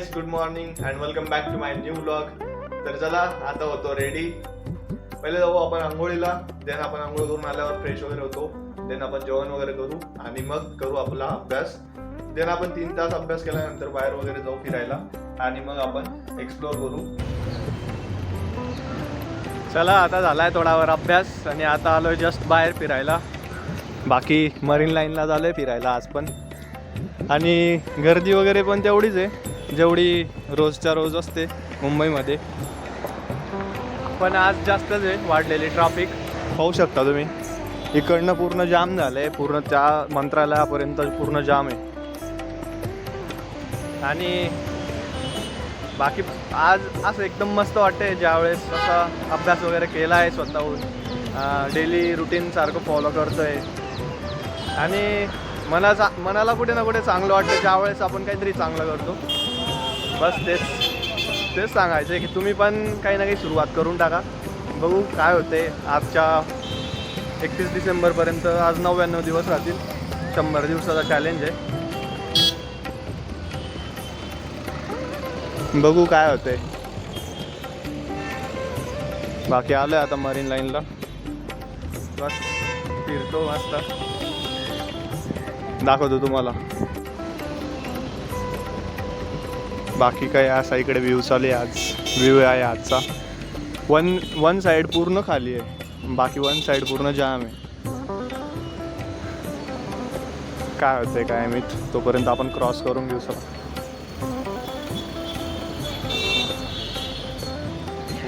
Guys good morning and welcome back to my new blog तर चला आता होतो रेडी पहिले जाऊ आपण आंघोळीला देन आपण आंघोळ करून आल्यावर फ्रेश वगैरे होतो. देन आपण जेवण वगैरे करू आणि मग करू आपला अभ्यास. देन आपण तीन तास अभ्यास केल्यानंतर बाहेर वगैरे जाऊ फिरायला आणि मग आपण एक्सप्लोअर करू. चला आता झालाय थोडावर अभ्यास आणि आता आलोय जस्ट बाहेर फिरायला. बाकी मरीन लाईनला झालंय फिरायला आज पण. आणि गर्दी वगैरे पण तेवढीच आहे. जेवढी रोजच्या रोज असते मुंबईमध्ये. पण आज जास्तच आहे वाढलेली ट्रॅफिक पाहू शकता तुम्ही. इकडनं पूर्ण जाम झालंय. पूर्ण त्या मंत्रालयापर्यंत पूर्ण जाम आहे. आणि बाकी आज असं एकदम मस्त वाटते ज्यावेळेस असा अभ्यास वगैरे केला आहे स्वतःहून. डेली रुटीन सारखं फॉलो करतोय. आणि मनाचा मनाला कुठे ना कुठे चांगलं वाटतं. ज्यावेळेस आपण काहीतरी चांगलं करतो. बस तेच तेच सांगायचं आहे की तुम्ही पण काही ना काही सुरुवात करून टाका. बघू काय होते आजच्या एकतीस डिसेंबरपर्यंत आज नव्याण्णव दिवस राहतील. शंभर दिवसाचा चॅलेंज आहे. बघू काय होते बाकी आलोय आता मरीन लाईनला बस फिरतो मस्त. दाखवतो तुम्हाला. बाकी काय असा इकडे व्ह्यू चालू आहे आज. व्ह्यू आहे आजचा. वन वन साईड पूर्ण खाली आहे. बाकी वन साईड पूर्ण जाम आहे. काय होतंय काय मी तोपर्यंत आपण क्रॉस करून घेऊ शकतो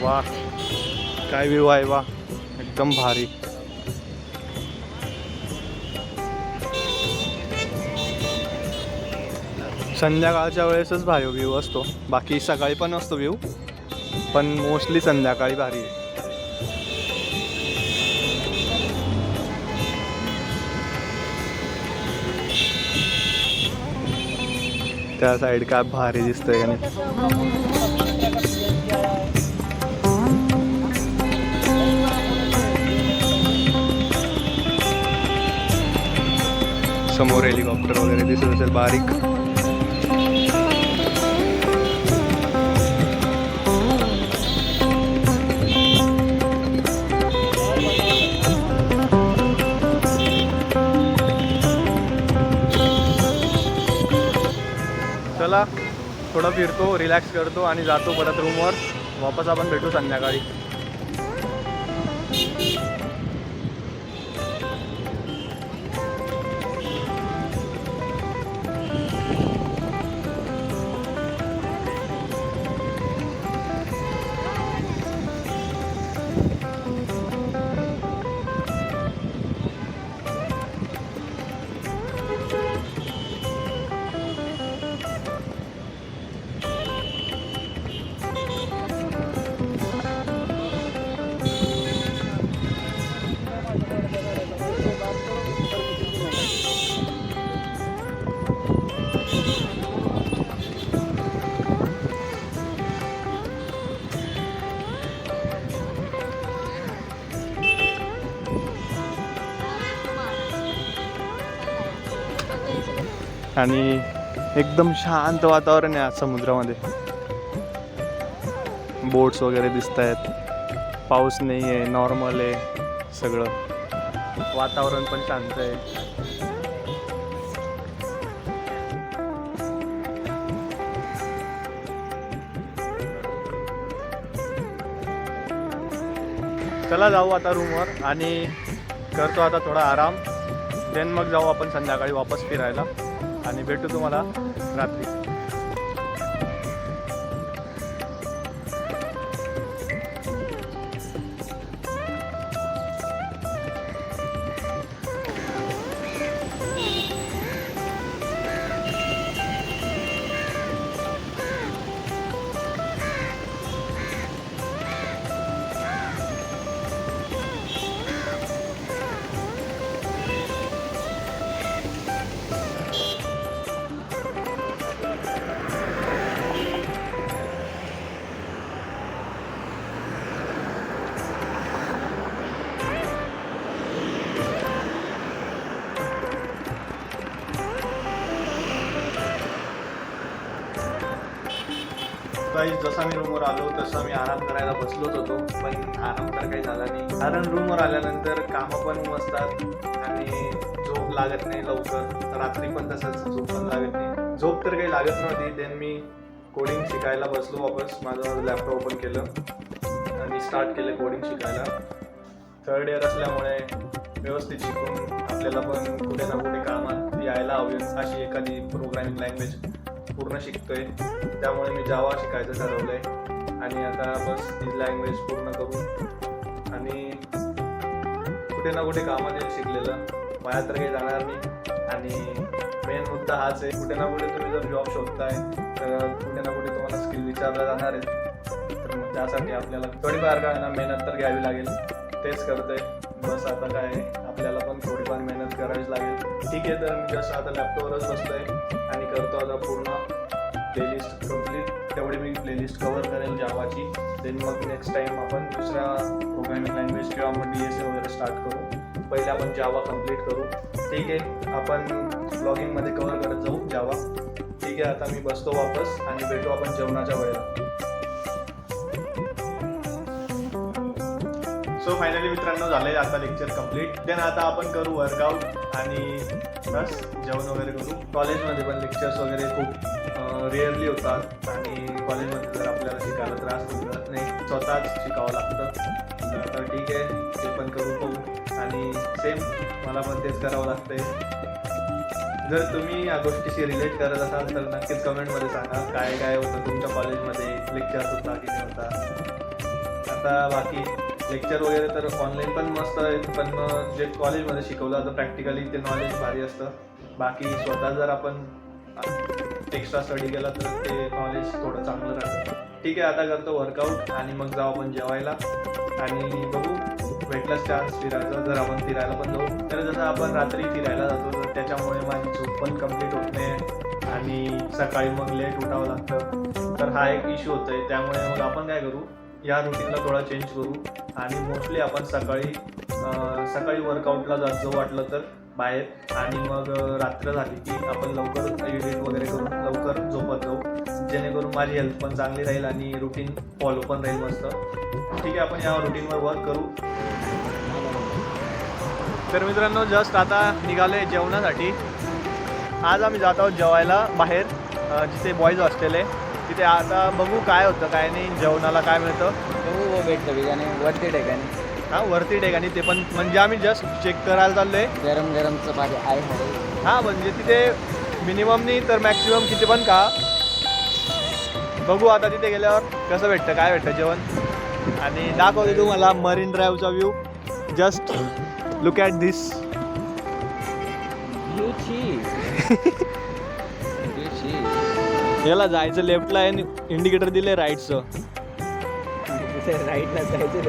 वा काय व्ह्यू आहे वा एकदम भारी. संध्याकाळच्या वेळेसच भारी व्ह्यू असतो. बाकी सकाळी पण असतो व्ह्यू पण मोस्टली संध्याकाळी भारी आहे. त्या साईड काय भारी दिसतंय का नाही? समोर हेलिकॉप्टर वगैरे दिसत असेल बारीक. चला थोडं फिरतो रिलॅक्स करतो आणि जातो परत रूमवर वापस आपण भेटू संध्याकाळी. आणि एकदम शांत वातावरण आहे आज समुद्रामध्ये. बोट्स वगैरे दिसत आहेत पाऊस नाही आहे नॉर्मल आहे सगळं. वातावरण पण शांत आहे. चला जाऊ आता रूमवर आणि करतो आता थोडा आराम. देन मग जाऊ आपण संध्याकाळी वापस फिरायला. आणि भेटू तुम्हाला रात्री. काही जसा मी रूमवर आलो तसा मी आराम करायला बसलोच होतो पण आराम तर काही झाला नाही. कारण रूमवर आल्यानंतर कामं पण असतात आणि झोप लागत नाही लवकर. रात्री पण तसंच झोप पण लागत नाही. झोप तर काही लागत नव्हती. देन मी कोडिंग शिकायला बसलो वापस. माझं लॅपटॉप ओपन केलं आणि स्टार्ट केलं कोडिंग शिकायला. थर्ड इयर असल्यामुळे व्यवस्थित शिकून आपल्याला पण कुठे ना कुठे कामात यायला हवी अशी एखादी प्रोग्रामिंग लँग्वेज पूर्ण शिकतोय. त्यामुळे मी जावा शिकायचं ठरवलंय. आणि आता बस ही लँग्वेज पूर्ण करून आणि कुठे ना कुठे कामात येईल शिकलेलं. माझ्या तर काही जाणार नाही. आणि मेन मुद्दा हाच आहे कुठे ना कुठे तुम्ही जर जॉब शोधताय तर कुठे ना कुठे तुम्हाला स्किल विचारला जाणार आहे तर मग त्यासाठी आपल्याला थोडीफार का मेहनत तर घ्यावी लागेल. तेच करतोय. बस आता काय आहे, आपल्याला पण थोडीफार मेहनत करावीच लागेल. ठीक आहे तर मी जसं आता लॅपटॉपवरच बसतोय आणि करतो आता पूर्ण प्लेलिस्ट कंप्लीट तेवढी मी प्लेलिस्ट कवर करेल जावाची देन मग नेक्स्ट टाइम आपण दुसऱ्या प्रोग्रामिंग लँग्वेज किंवा मग डी एस ए वगैरे स्टार्ट करू. पहिले आपण जावा कंप्लीट करू. ठीक आहे आपण ब्लॉगिंगमध्ये कवर करत जाऊ जावा ठीक आहे आता मी बसतो वापस आणि भेटू आपण जेवणाच्या वेळेला. सो फायनली मित्रांनो झालंय आता लेक्चर कंप्लीट देन आता आपण करू वर्कआउट आणि बस जेवण वगैरे करू. कॉलेजमध्ये पण लेक्चर्स वगैरे खूप रिअरली होतात. आणि कॉलेजमध्ये जर आपल्याला शिकायला त्रास मिळत नाही. स्वतःच शिकावं लागतं. तर ठीक आहे ते पण करू पाहू. आणि सेम मला पण तेच करावं लागतंय. जर तुम्ही या गोष्टीशी रिलेट करत असाल तर नक्कीच कमेंटमध्ये सांगा. काय काय होतं तुमच्या कॉलेजमध्ये लेक्चर होता की नाही होता? आता बाकी लेक्चर वगैरे तर ऑनलाईन पण मस्त आहेत पण जे कॉलेजमध्ये शिकवलं जातं प्रॅक्टिकली ते नॉलेज भारी असतं. बाकी स्वतः जर आपण एक्स्ट्रा स्टडी केला तर ते नॉलेज थोडं चांगलं राहतं. ठीक आहे आता करतो वर्कआउट आणि मग जाऊ आपण जेवायला. आणि बघू भेटलाच चान्स फिरायचा जर आपण फिरायला पण जाऊ. तर जसं आपण रात्री फिरायला जातो तर त्याच्यामुळे माझी झोप पण कंप्लीट होत नाही आणि सकाळी मग लेट उठावं लागतं. तर हा एक इश्यू आहे त्यामुळे मग आपण काय करू या रुटीनला थोडा चेंज करू. आणि मोस्टली आपण सकाळी सकाळी वर्कआउटला जात जो वाटलं तर बाहेर. आणि मग रात्र झाली की आपण लवकर एडिट वगैरे करून लवकर झोपत जाऊ. जेणेकरून माझी हेल्थ पण चांगली राहील आणि रुटीन फॉलो पण राहील मस्त. ठीक आहे आपण या रुटीनवर वर्क करू. तर मित्रांनो जस्ट आता निघाले जेवणासाठी. आज आम्ही जात आहोत जेवायला बाहेर जिथे बॉईज हॉस्टेल आहे. तिथे आता बघू काय होतं काय नाही जेवणाला काय मिळतं. बघू. भेटतं ठिकाणी वरती ठिकाणी हां वरती ठिकाणी ते पण. म्हणजे आम्ही जस्ट चेक करायला चाललो आहे गरम गरम चपाती आहे. हां म्हणजे तिथे मिनिमम नाही तर मॅक्सिमम किती पण का बघू आता तिथे गेल्यावर कसं भेटतं काय भेटतं जेवण. आणि दाखवते तुम्हाला Marine ड्राईव्हचा view just look at this. याला जायचं लेफ्टला आहे इंडिकेटर दिले राईटचं राईटला जायचं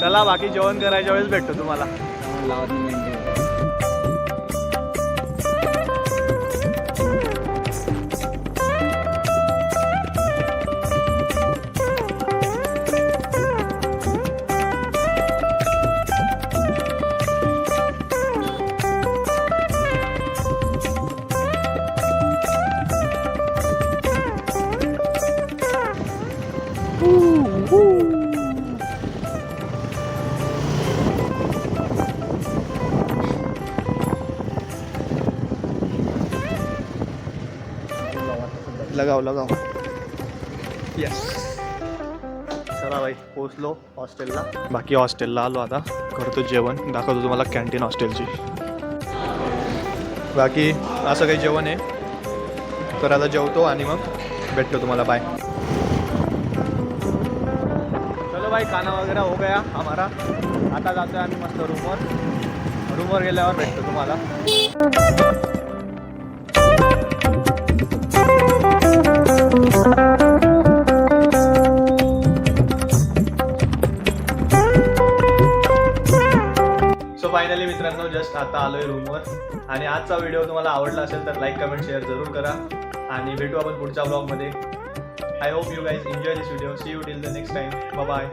चला बाकी जेवण करायच्या वेळेस भेटतो तुम्हाला. लगाव लगाव यस चला भाई पोचलो हॉस्टेलला. बाकी हॉस्टेलला आलो आता. करतो जेवण. दाखवतो तुम्हाला कॅन्टीन हॉस्टेलची. बाकी असं काही जेवण आहे. तर आता जेवतो आणि मग भेटतो तुम्हाला. बाय चलो भाई खाना वगैरे हो गया हमारा. आता जातो आहे आम्ही मस्त रूमवर रूमवर गेल्यावर भेटतो तुम्हाला. सो फायनली मित्रांनो जस्ट आता आलोय रूमवर आणि आजचा व्हिडिओ तुम्हाला आवडला असेल तर लाईक कमेंट शेअर जरूर करा. आणि भेटू आपण पुढच्या ब्लॉगमध्ये I hope you guys enjoy this video see you till the next time bye